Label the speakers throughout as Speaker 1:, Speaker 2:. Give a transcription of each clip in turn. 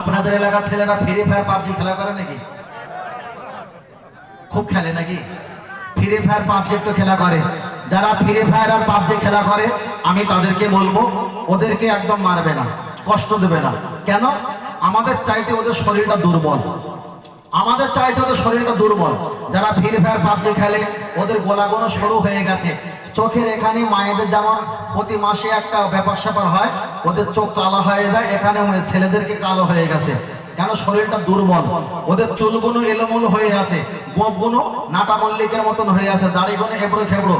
Speaker 1: আপনাদের এলাকার ছেলেরা ফ্রি ফায়ার পাবজি খেলা করে নাকি? খুব খেলে নাকি? ফ্রি ফায়ার পাবজি একটু খেলা করে। যারা ফ্রি ফায়ার আর পাবজি খেলা করে, আমি তাদেরকে বলব, ওদেরকে একদম মারবে না, কষ্ট দেবে না। কেন? আমাদের চাইতে ওদের শরীরটা দুর্বল। আমাদের চাইতে ওদের শরীরটা দুর্বল। যারা ফ্রি ফায়ার পাবজি খেলে, ওদের গোলাগুলো সরু হয়ে গেছে। চোখের এখানে মায়েদের যেমন প্রতি মাসে একটা ব্যাপার স্যাপার হয়, ওদের চোখ কালো হয়ে যায়, এখানে ছেলেদেরকে কালো হয়ে গেছে। কেন? শরীরটা দুর্বল। ওদের চুলগুলো এলোমুলো হয়ে আছে গোপগুলো নাটা মল্লিকের মতন হয়ে আছে, দাড়িগুলো এবড়ো খেবড়ো।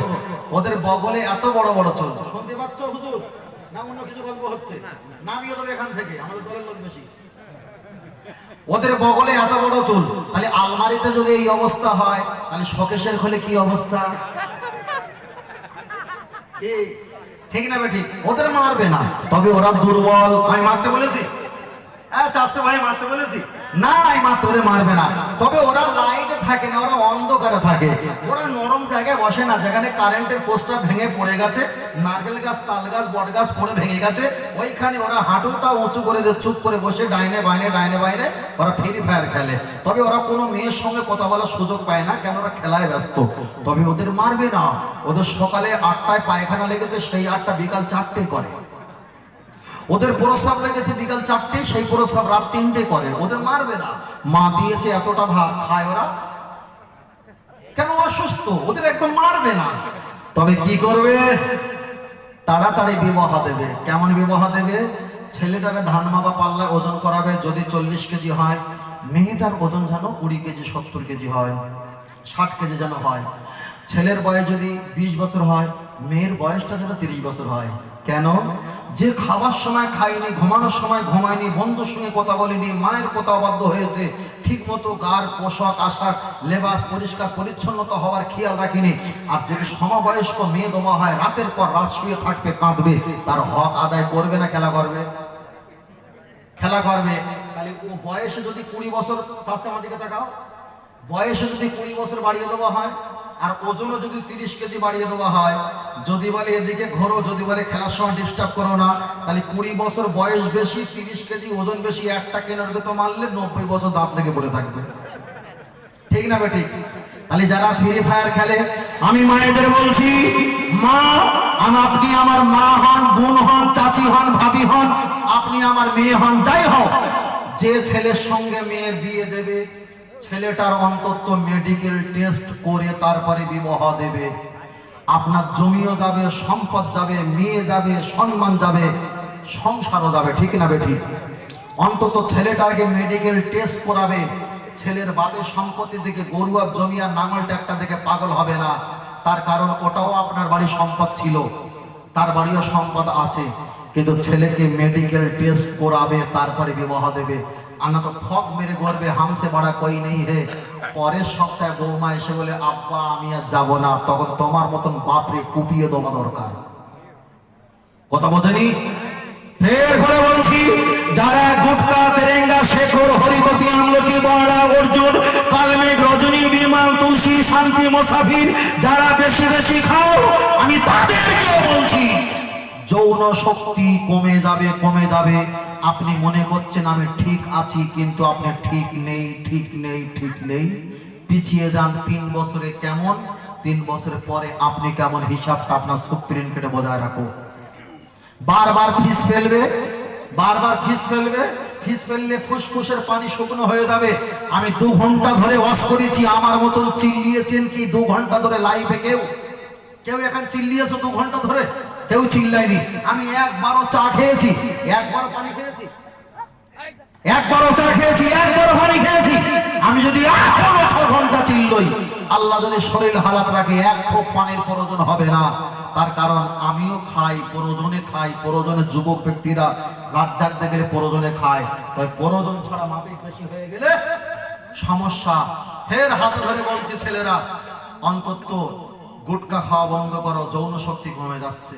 Speaker 1: ওদের বগলে এত বড় বড় চুল। শুনতে পাচ্ছ হুজুর? না, অন্য কিছু গল্প হচ্ছে। নামিয়ে দেবে এখান থেকে, আমাদের দলের লোক বেশি। ওদের বগলে এত বড় চুল, তাহলে আলমারিতে যদি এই অবস্থা হয়, তাহলে শোকেশের খোলে কি অবস্থা? ঠিক না ঠিক ওদের মারবে না। তবে ওরা দুর্বল। আমি মারতে বলেছি? হ্যাঁ চাষতে ভাই মারতে বলেছি। না আমি মারতে ওদের মারবে না। তবে ওরা লাইটে থাকে না, ওরা অন্ধকারে থাকে। ওরা নরম জায়গায় বসে না, যেখানে কারেন্টের পোস্টার ভেঙে পড়ে গেছে, নারকেল গাছ, তাল গাছ, বট গাছ পড়ে ভেঙে গেছে, ওইখানে ওরা হাঁটুটা উঁচু করে দিয়ে চুপ করে বসে ডাইনে বাইনে, ডাইনে বাইরে ওরা ফ্রি ফায়ার খেলে। তবে ওরা কোনো মেয়ের সঙ্গে কথা বলার সুযোগ পায় না কেন ওরা খেলায় ব্যস্ত। তবে ওদের মারবে না। ওদের সকালে আটটায় পায়খানা লেগেছে, সেই আটটা বিকাল চারটে করে। ওদের প্রস্রাব লেগেছে বিকাল চারটে, সেই প্রস্রাব রাত তিনটে করে। ওদের মারবে না। মা দিয়েছে এতটা ভাত, খায় ওরা। কেন অসুস্থ? ওদের একদম মারবে না। তবে কি করবে? তাড়াতাড়ি বিবাহ দেবে। কেমন বিবাহ দেবে? ছেলেটাকে ধান মাপা পাল্লায় ওজন করাবে, যদি চল্লিশ কেজি হয়। মেয়েটার ওজন যেন কুড়ি কেজি, সত্তর কেজি হয়, ষাট কেজি যেন হয়। ছেলের বয়স যদি বিশ বছর হয় মেয়ের বয়সটা যেন তিরিশ বছর হয়। কেন? যে খাবার সময় খায়নি, ঘুমানোর সময় ঘুমায়নি, বন্ধুর সঙ্গে কথা বলেনি, মায়ের কথা অবাধ্য হয়েছে ঠিক মতো গার, পোশাক, আশাক, লেবাস পরিষ্কার, পরিচ্ছন্নতা হওয়ার খেয়াল রাখিনি। আর যদি সমবয়স্ক মেয়ে দমা হয়, রাতের পর রাত শুয়ে থাকবে, কাঁদবে, তার হক আদায় করবে না খেলা করবে? খেলা করবে। তাহলে ও বয়সে যদি কুড়ি বছর স্বাস্থ্য আমার দিকে তাকাও, বয়সে যদি কুড়ি বছর বাড়িয়ে দেওয়া হয় আর ওজনও যদি তিরিশ কেজি বাড়িয়ে দেওয়া হয়, যদি বলে এদিকে ঘোরো, যদি বলে খেলার সময় ডিস্টার্ব করো না, তাহলে কুড়ি বছর বয়স বেশি, তিরিশ কেজি ওজন বেশি, একটা কেনার তো মারলে নব্বই বছর দাঁত লেগে পড়ে থাকবে। ঠিক না বেঠিক? তাহলে যারা ফ্রি ফায়ার খেলে, আমি মায়েদের বলছি, মা আপনি আমার মা হন, বোন হন, চাচি হন, ভাবি হন, আপনি আমার মেয়ে হন, যাই হোক, যে ছেলের সঙ্গে মেয়ে বিয়ে দেবে ছেলেটার অন্তত মেডিকেল টেস্ট করে তারপরে বিবাহ দেবে। আপনার জমিও যাবে, সম্পদ যাবে, মেয়ে যাবে, সম্মান যাবে, সংসারও যাবে, ঠিক না বেঠিক? অন্তত ছেলেটাকে মেডিকেল টেস্ট করাবে। ছেলের বাপের সম্পত্তি দিকে গরু আর জমি আর নাঙল ট্যাক্টার দেখে পাগল হবে না। তার কারণ ওটাও আপনার বাড়ির সম্পদ ছিল। তার বাড়িও সম্পদ আছে। কিন্তু ছেলেকে মেডিকেল টেস্ট করাবে, তারপরে বিবাহ দেবে। আর তো ফক মেরে গড়বে, হামসে বাড়া কই নেই হে। পরের সপ্তাহে বৌমা এসে বলে, আব্বা, আমি আর যাব না। তখন তোমার মতন বাপরে কুপিয়ে দেওয়া দরকার। কথা বোঝেনি? ফের করে বলছি, যারা গুটকা, তেরেঙ্গা, শেখর, হরিপতি, আমলকি, বড়া, অর্জুন, কালমেঘ, রজনী, বিমাল, তুলসী, শান্তি, মোসাফির, যারা বেশি বেশি খাও, আমি তাদেরকেও বলছি যৌন শক্তি কমে যাবে কমে যাবে। আপনি মনে করছেন, আমি ঠিক আছি, কিন্তু আপনি ঠিক নেই ঠিক নেই ঠিক নেই। পিছিয়ে যান তিন বছরে কেমন? তিন বছরের পরে আপনি কেমন? হিসাবটা আপনার সুপ্রিম কেটে বজায় রাখো। বারবার ফিস ফেলবে, বারবার ফিস ফেলবে, ফিস ফেললে ফুসফুসের পানি শুকনো হয়ে যাবে। আমি দু ঘণ্টা ধরে ওয়াশ করেছি, আমার মতন চিল্লিয়েছেন কি দু ঘণ্টা ধরে লাইভে কেউ? কেউ এখন চিল্লিয়েছো দু ঘণ্টা ধরে? কেউ চিল্লায়নি। আমি একবারও চা খেয়েছি, একবারও পানি খেয়েছি, একবারও চা খেয়েছি, একবারও পানি খেয়েছি। আমি যদি এখনও ছ ঘণ্টা চিল্লই, আল্লাহ যদি শরীর হালাত রাখে, এক ফোক পানির প্রয়োজন হবে না। তার কারণ, আমিও খাই, প্রয়োজনে খাই, প্রয়োজনে যুবক ব্যক্তিরা রাত জাগতে গেলে প্রয়োজনে খায়। তাই প্রয়োজন ছাড়া মাপিক বেশি হয়ে গেলে সমস্যা। ফের হাত ধরে বলছে ছেলেরা, অন্তত গুটকা খাওয়া বন্ধ করো, যৌন শক্তি কমে যাচ্ছে।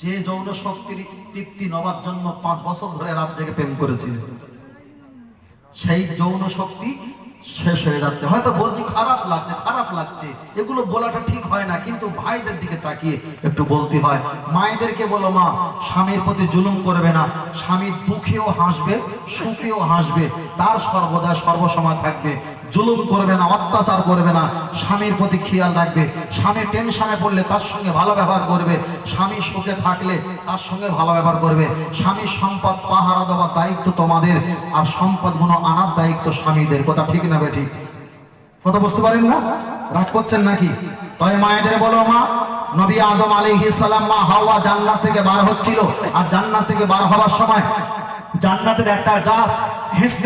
Speaker 1: যে যৌন শক্তির তৃপ্তি নেওয়ার জন্য পাঁচ বছর ধরে রাত জেগে প্রেম করেছিল, সেই যৌন শক্তি শেষ হয়ে যাচ্ছে। হয়তো বলছি খারাপ লাগছে খারাপ লাগছে, এগুলো বলাটা ঠিক হয় না, কিন্তু ভাইদের দিকে তাকিয়ে একটু বলতে হয়। মায়েদেরকে বলো মা, স্বামীর প্রতি জুলুম করবে না স্বামীর দুঃখেও হাসবে, সুখেও হাসবে, তার সর্বদা সর্বসময় থাকবে। জুলুম করবে না, অত্যাচার করবে না। স্বামীর প্রতি খেয়াল রাখবে। স্বামী টেনশনে পড়লে তার সঙ্গে ভালো ব্যবহার করবে। স্বামী সুখে থাকলে তার সঙ্গে ভালো ব্যবহার করবে। স্বামীর সম্পদ, পাহারা দেওয়ার দায়িত্ব তোমাদের, আর সম্পদগুলো আনার দায়িত্ব স্বামীদের। কথা ঠিক না বে ঠিক? কথা বুঝতে পারেন না? রাগ করছেন নাকি? তবে মায়েদের বলো মা, নবী আদম আলাইহিস সালাম মা হাওয়া জান্নাত থেকে বার হচ্ছিল। আর জান্নাত থেকে বার হওয়ার সময় জান্নাতের একটা গাছ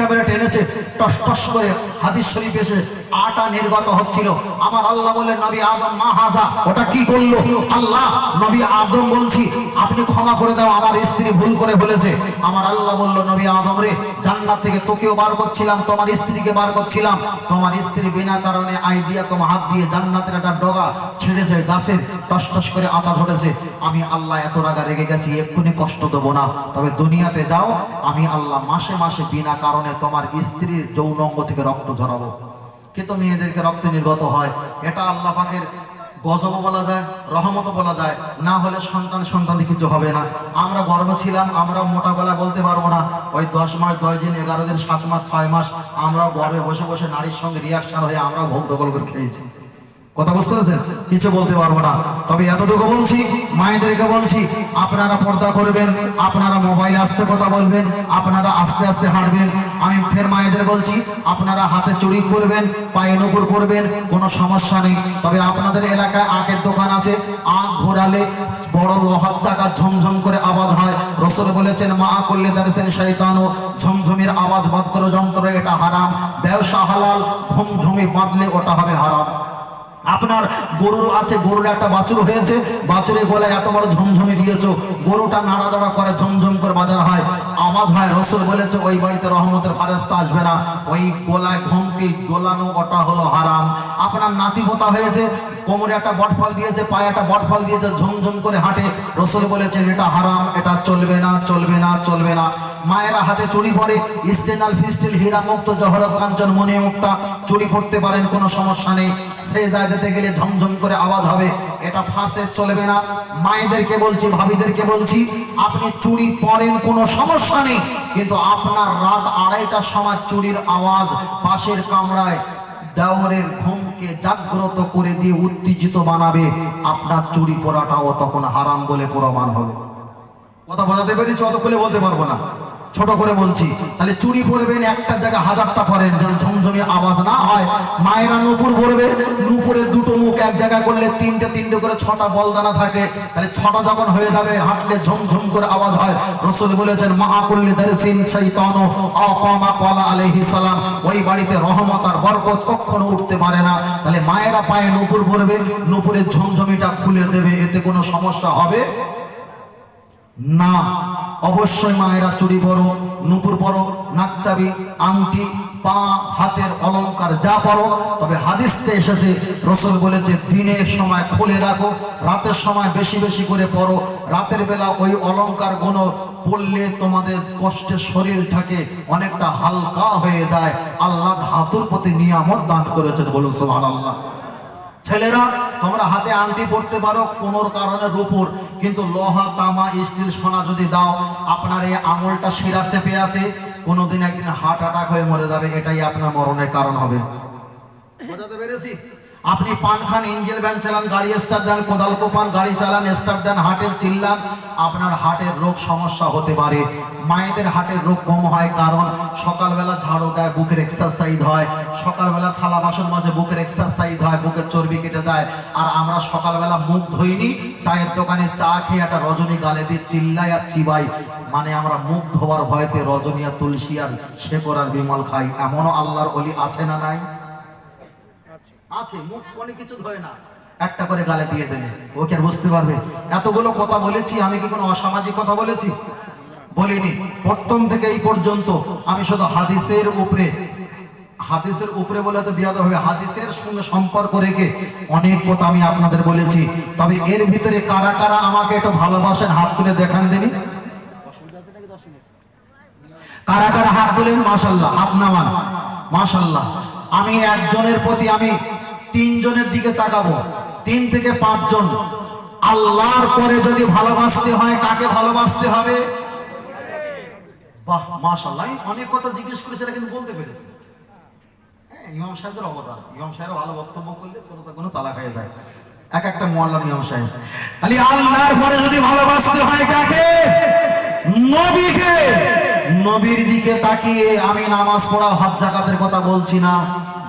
Speaker 1: বেড়ে টেনেছে টস টস করে হাদিস শরীফ এসে আটা নির্গত হচ্ছিল। আমার আল্লাহ বললেন, নবী আদম, মা হাজা, ওটা কি করল? আল্লাহ, নবী আদম বলছি, আপনি ক্ষমা করে দাও, আমার স্ত্রী ভুল করে বলেছে আমার আল্লাহ বলল, নবী আদম রে, জান্নাত থেকে তোকেও বার করছিলাম, তোমার স্ত্রীকে বার করছিলাম। তোমার স্ত্রী বিনা কারণে আইডিয়া কম হাত দিয়ে জান্নাতের একটা ডগা ছেড়েছে গাছের টস টস করে আটা ধরেছে। আমি আল্লাহ এত রাগা রেগে গেছি, এক্ষুনি কষ্ট দেবো না। তবে দুনিয়াতে যাও, আমি আল্লাহ মাসে মাসে বিনা কারণে তোমার স্ত্রীর যৌন অঙ্গ থেকে রক্ত ঝরাবো। কিন্তু মেয়েদেরকে রক্ত নির্গত হয়। এটা আল্লাহ পাকের গজব বলা যায় রহমত বলা যায়। না হলে সন্তান সন্তানে কিছু হবে না। আমরা গর্ব ছিলাম, আমরা মোটা গলা বলতে পারব না। ওই দশ মাস, দশ দিন, এগারো দিন, সাত মাস, ছয় মাস আমরা গর্বে বসে বসে নারীর সঙ্গে রিয়াকশন হয়ে আমরা ভোগ দখল করে খেয়েছি। কথা বুঝতে পেরেছেন? কিছু বলতে পারব না। তবে এতটুকু বলছি মায়েদেরকে বলছি, আপনারা পর্দা করবেন, আপনারা মোবাইলে আসতে কথা বলবেন, আপনারা আস্তে আস্তে হাঁটবেন। আমি ফের মায়েদের বলছি, আপনারা হাতে চুরি করবেন পায়ে নকুর করবেন কোনো সমস্যা নেই। তবে আপনাদের এলাকায় আখের দোকান আছে, আখ ঘোরালে বড় লোহার চাকা ঝমঝম করে আওয়াজ হয়। রসুল বলেছেন, মা করলে দাঁড়িয়েছেন শৈতানও ঝমঝমের আওয়াজ বাদ্য যন্ত্র এটা হারাম। ব্যবসা হালাল ঝমঝমি বাঁধলে ওটা হবে হারাম। আপনার গরুর আছে, গরুর একটা বাছুর হয়েছে, বাছুরের গলায় এত বড় ঝমঝমে দিয়েছ, গরুটা নাড়াদাড়া করে ঝমঝম করে বাজার হয়। আওয়াজ হয়, রসুল বলেছে, ওই বাড়িতে রহমতের ফারেস্তা আসবে না। ওই গলায় ঘমটি গোলানো, ওটা হলো হারাম। আপনার নাতি পোতা হয়েছে, কোমরে একটা বটফল দিয়েছে, পায়ে একটা বটফল দিয়েছে, ঝমঝম করে হাঁটে। রসুল বলেছেন এটা হারাম, এটা চলবে না চলবে না চলবে না। মায়েরা হাতে চুড়ি পরে, স্টেনাল ফিস্টিল হীরা মুক্ত জহরত কাঞ্চন মনে মুক্তা চুড়ি পড়তে পারেন, কোনো সমস্যা নেই। সে যায় যেতে গেলে ঝমঝম করে আওয়াজ হবে। এটা ফাঁসে চলবে না। মায়েদেরকে বলছি, ভাবিদেরকে বলছি, আপনি চুড়ি পরেন কোনো সমস্যা নেই। কিন্তু আপনার রাত আড়াইটার সময় চুড়ির আওয়াজ পাশের কামরায় দেওরের ঘুমকে জাগ্রত করে দিয়ে উত্তেজিত বানাবে। আপনার চুরি পরাটাও তখন হারাম বলে প্রমাণ হবে। কথা বোঝাতে পেরেছি অত বলতে পারব না। ছোট করে বলছি, তাহলে চুরি পরবেন একটা জায়গায় হাজারটা পরেন, যেন ঝমঝমে আওয়াজ না হয়। মায়েরা নুপুর পরবে নুপুরের দুটো মুখ এক জায়গায় করলে তিনটে তিনটে করে ছটা বলদানা থাকে। তাহলে ছটা যখন হয়ে যাবে, হাঁটলে ঝমঝম করে আওয়াজ হয়। রসুল বলেছেন, মা করলে দারসিন কলা আলাইহিস সালাম। ওই বাড়িতে রহমত আর বরকত কখনো উঠতে পারে না। তাহলে মায়েরা পায়ে নুপুর পরবে নুপুরের ঝমঝমিটা খুলে দেবে, এতে কোনো সমস্যা হবে? না, অবশ্যই মায়েরা চুরি পরো নুপুর পরো নাকচাবি আংটি, পা, হাতের অলংকার যা পরো। তবে হাদিসটা এসেছে, রসুল বলেছে, দিনের সময় খুলে রাখো, রাতের সময় বেশি বেশি করে পরো। রাতের বেলা ওই অলংকারগুলো পড়লে তোমাদের কষ্টের শরীরটাকে অনেকটা হালকা হয়ে যায়। আল্লাহ ধাতুর প্রতি নিয়ামত দান করেছেন বলুন সোহান আল্লাহ ছেলেরা, তোমরা হাতে আংটি পড়তে পারো কোনোর কারণে রূপুর, কিন্তু লোহা, তামা, স্টিল, সোনা যদি দাও, আপনার এই আঙুলটা শিরা চেপে আছে, কোনোদিন একদিন হার্ট অ্যাটাক হয়ে মরে যাবে, এটাই আপনার মরণের কারণ হবে। বোঝাতে পেরেছি? আপনি পান খান, ইঞ্জেল ভ্যান চালান, গাড়ি স্টার দেন, কোদাল কোপান, গাড়ি চালান স্টার দেন হার্টের চিল্লান, আপনার হার্টের রোগ সমস্যা হতে পারে। মায়েদের হার্টের রোগ কম হয় কারণ সকালবেলা ঝাড়ু দেয় বুকের এক্সারসাইজ হয়। সকালবেলা থালা বাসন মাঝে বুকের এক্সারসাইজ হয় বুকের চর্বি কেটে দেয়। আর আমরা সকালবেলা মুখ ধুইনি চায়ের দোকানে চা খেয়ে একটা রজনী গালে দিয়ে চিল্লাই আর চিবাই। মানে আমরা মুখ ধোয়ার ভয়তে রজনী আর তুলসী আর শেকর আর বিমল খাই। এমনও আল্লাহর অলি আছে না নাই? আছে। মুখ অনেক কিছু ধোয় না। একটা করে গালে দিয়ে দিলে। ও কি আর বুঝতে পারবে? এতগুলো কথা বলেছি আমি কি কোনো অসামাজিক কথা বলেছি? বলিনি। প্রথম থেকে এই পর্যন্ত আমি শুধু হাদিসের উপরে হাদিসের উপরে বলে তো বিয়াদ হবে। হাদিসের সঙ্গে সম্পর্ক রেখে অনেক কথা আমি আপনাদের বলেছি। তবে এর ভিতরে কারা কারা আমাকে একটু ভালোবাসেন, হাত তুলে দেখান দেনি। কারা কারা হাত তুলেন? মাশাল্লাহ হাত নামান। মাশাল্লাহ আমি একজনের প্রতি আমি তিনজনের দিকে তাকাবো। তিন থেকে পাঁচজন। আল্লাহর পরে যদি ভালোবাসতে হয়, কাকে ভালোবাসতে হবে? বাহ মাশাল্লাহ আমি অনেক কথা জিজ্ঞেস করি সেটা কিন্তু বলতে পেরেছি। হ্যাঁ, ইমাম সাহেবদের অবদান। ইমাম সাহেব ভালো বক্তব্য করলে শ্রোতা কোনো চালা খাইয়ে দেয় এক একটা ইমাম সাহেব। আল্লাহর পরে যদি ভালোবাসতে হয় কাকে? নবীকে। নবীর দিকে তাকিয়ে আমি নামাজ পড়া হাত জাকাতের কথা বলছি না।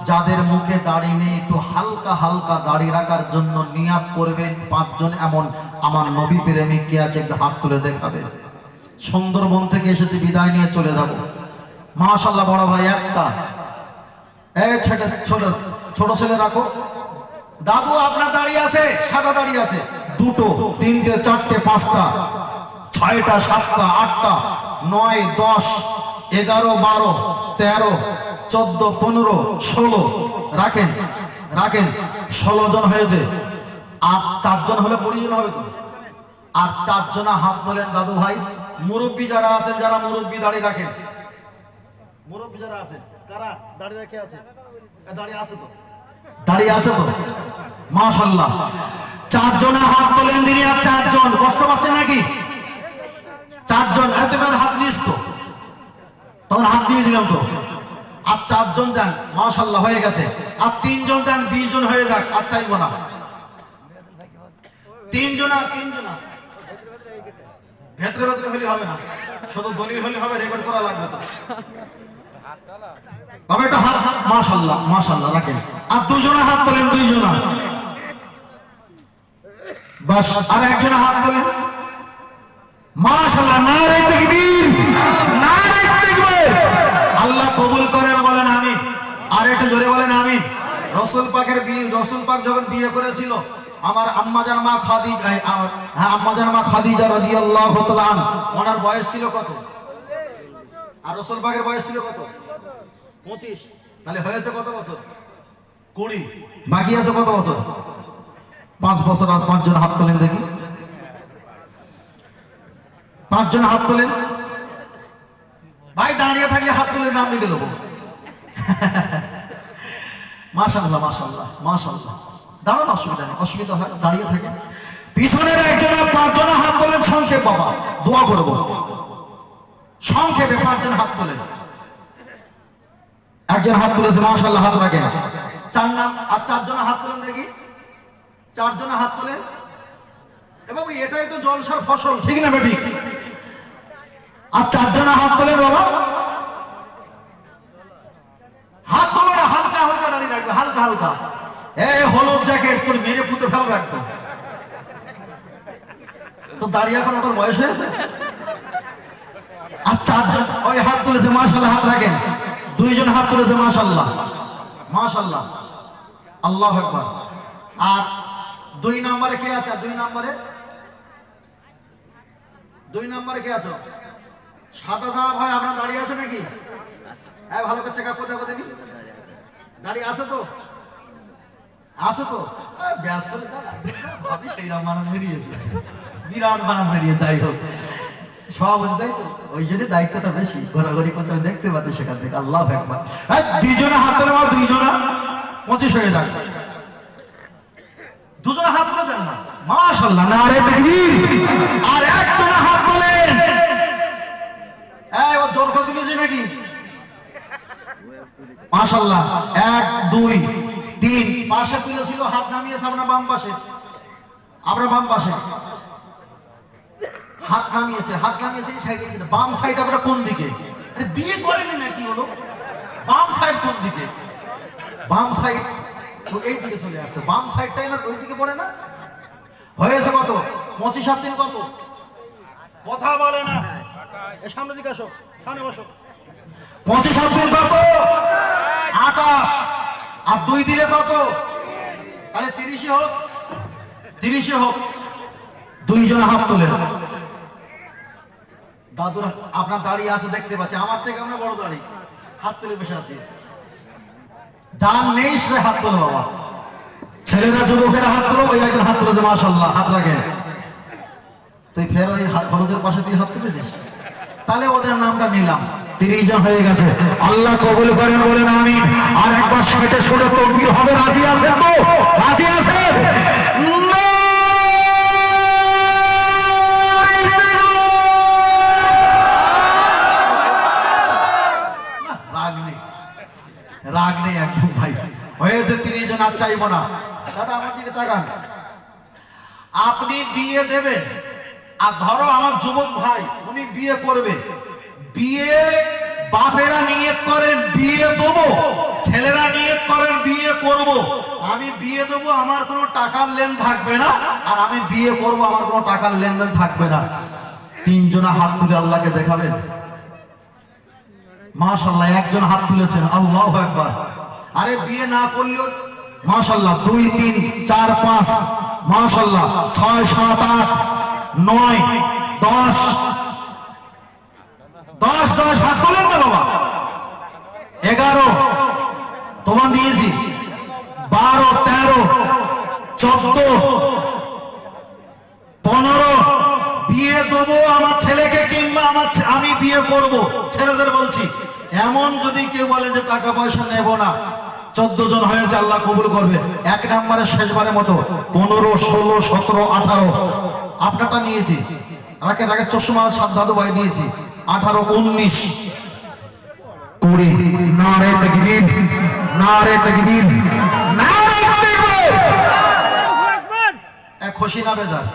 Speaker 1: যাদের মুখে দাড়ি নেই একটু হালকা হালকা দাড়ি রাখার জন্য নিয়াত করবেন। পাঁচজন এমন আমার নবী প্রেমিক কে আছে একটু হাত তুলে দেখাবেন। সুন্দরবন থেকে এসেছি, বিদায় নিয়ে চলে যাব। মাশাল্লাহ বড় ভাই, একটা। এই ছেলে ছোট ছোট ছেলে রাখো দাদু, আপনার দাঁড়িয়ে আছে? সাদা দাঁড়িয়ে আছে। দুটো, তিনটে, চারটে, পাঁচটা, ছয়টা, সাতটা, আটটা, নয়, দশ, এগারো, বারো, তেরো, চোদ্দ, পনেরো, ষোলো। রাখেন রাখেন। ষোলো জন হয়েছে। আর চারজন হলে কুড়ি জন হবে তো? আর চারজনা হাত তোলেন দাদু ভাই। মুরব্বী যারা আছেন, যারা মুরব্বী দাঁড়িয়ে রাখেন। মুরব্বী যারা আছেন, কারা দাঁড়িয়ে রেখে আছে? দাঁড়িয়ে আছে তো? দাঁড়িয়ে আছে তো? মাশাল্লাহ চারজনা হাত তোলেন দিনে আর চারজন। কষ্ট পাচ্ছেন নাকি? চারজন। এত হাত নিস তো। তখন হাত দিয়েছিলাম তো। আর চারজন দেন মাশাল্লাহ হয়ে গেছে। আর তিনজন দেন বিশ জন হয়ে যাক। আর চাইব না। তিনজনা তিনজনা ভেতরে ভেতরে হলে হবে না। শুধু দলিল হলে হবে রেকর্ড করা লাগবে তো। তবে একটা হাত হাত মাশাল্লাহ মাশাল্লাহ রাখেন। আর দুজনে হাত তোলেন, দুইজনা। বাস, আর একজনে হাত তোলেন। মাশাল্লাহ নারে তাকবীর নারে তাকবীর। আল্লাহ কবুল করেন, বলেন আমিন। আর একটু জোরে বলেন আমিন। রসুল পাকের বিয়ে, রসুল পাক যখন বিয়ে করেছিল আমার আম্মাজান মা এই, হ্যাঁ আম্মাজান মা খাদিজা রাদিয়াল্লাহু তাআলা ওনার বয়স ছিল কত? আর রসুল পাকের বয়স ছিল কত? পঁচিশ। তাহলে হয়েছে কত বছর? কুড়ি। বাকি আছে কত বছর? পাঁচ বছর আর পাঁচজন হাত তোলেন দেখি। পাঁচজন হাত তোলেন। ভাই দাঁড়িয়ে থাকলে হাত তুলে নাম লিখে দেবো। মাশাল্লাহ মাশাল্লাহ মাশাল্লাহ দাঁড়ান, অসুবিধা নেই, অসুবিধা হয়, দাঁড়িয়ে থাকেন। পিছনের একজন, পাঁচজন হাত তোলেন, সংক্ষেপ বাবা, দোয়া করব। সংক্ষেপে পাঁচজন হাত তোলেন। একজন হাত তুলেছে মাশাল্লাহ হাত রাখেন। চার নাম, আর চারজন হাত তোলেন দেখি। চারজন হাত তোলেন। এ বাবু, এটাই তো জলসার ফসল, ঠিক না বেটি? আর চারজনা হাত তোলেন, বাবা। হাত তোলো না। হালকা হালকা দাঁড়িয়ে রাখবে, হালকা হালকা। এই হলুদ জ্যাকেট তোর মেরে পুঁতে ফেলবে একদম। তো দাঁড়িয়ে এখন ওটার বয়স হয়েছে আর চারজন ওই হাত তুলেছে মাশাল্লাহ হাত রাখেন। দুইজন হাত তুলেছে মাশাল্লাহ মাশাল্লাহ আল্লাহ একবার আর দুই নম্বরে কে আছে? দুই নম্বরে? দুই নম্বরে কে আছো? সাদা জামা ভাই, আপনার দাঁড়িয়ে আছে নাকি? হ্যাঁ ভালো করে চেক আপ করতে কোথায় দাঁড়িয়ে আছে তো? আছে তো? দেখতে পাচ্ছি সেখান থেকে। আল্লাহ দুইজনে পঁচিশ হয়ে যাক। দুজনে হাত তুলে দেন না। মাশাল্লাহ না রে দেখবীর আর একজনে হাত তোলেন। এই, ও জোর করে তুলেছে নাকি? মাশাল্লাহ এক, দুই, তিন, পাশে তুলেছিল, হাত নামিয়েছে আপনার বাম পাশে। আপনার বাম পাশে। হাত নামিয়েছে হাত নামিয়েছে বাম সাইড আপনার কোন দিকে? বিয়ে করেনি নাকি হলো বাম সাইড কোন দিকে? বাম সাইড তো এই দিকে চলে আসছে, বাম সাইডটাই না ওই দিকে পড়ে না? হয়েছে কত? পঁচিশ সাত দিন কত? কথা বলে না। এ সামনের দিকে আসো, সামনে বসো। পঁচিশ দিন কত? আঠাশ। আর দুই দিলে কত? তাহলে তিরিশে হোক। তিরিশে হোক। দুইজন হাত তোলেন। দাদুর, আপনার দাঁড়িয়ে আছে দেখতে পাচ্ছি। আমার থেকে আমরা বড় দাড়ি। হাত তুলে বসে আছি। যার নেই সে হাত তোলো বাবা। ছেলেরা, যুবকেরা হাত তোলো, ওই একজন হাত তুলেছে মাশাল্লাহ হাত রাখেন। তুই ফের ওই হলুদের পাশে তুই হাত তুলেছিস? তাহলে ওদের নামটা নিলাম। তিরিশ জন হয়ে গেছে। আল্লাহ কবুল করেন বলেন আমি আর একবার ষাটে ষোলো তকবির হবে, রাজি আছেন তো? রাজি আছেন? রাগ নেই একদম ভাই। হয়েছে তিরিশ জন, আর চাইব না। দাদা, আমার দিকে তাকান। আপনি বিয়ে দেবেন। আর ধরো আমার যুবক ভাই, উনি বিয়ে করবে। বিয়ে বাপেরা নিয়ত করেন, বিয়ে দেবো। ছেলেরা নিয়ত করেন, বিয়ে করব। আমি বিয়ে দেবো, আমার কোনো টাকার লেন থাকবে না। আর আমি বিয়ে করব, আমার কোনো টাকার লেনদেন থাকবে না। তিনজনা হাত তুলে আল্লাহকে দেখাবেন। মাশাল্লাহ একজন হাত তুলেছেন। আল্লাহ একবার আরে বিয়ে না করলেও মাশাল্লাহ দুই, তিন, চার, পাঁচ মাশাল্লাহ ছয়, সাত, আট, নয়, দশ দশ দশ, হাত তোলেন না বাবা। এগারো, তোমার দিয়েছি বারো, তেরো, চোদ্দ, পনেরো, বিয়ে দেবো আমার ছেলেকে কিংবা আমার আমি বিয়ে করব। ছেলেদের বলছি, এমন যদি কেউ বলে যে টাকা পয়সা নেব না, চোদ্দ জন হয়েছে, আল্লাহ কবুল করবে। এক নম্বরে, শেষবারের মতো, পনেরো, ষোলো, সতেরো, আঠারো। আপনারটা নিয়েছি। রাখে রাখে চশমা, সাত ভাই নিয়েছি। আঠারো উনিশ। কুড়ি। নারে তকবীর নারে তকবীর। নারে তকবীর এক খুশি না বেজার।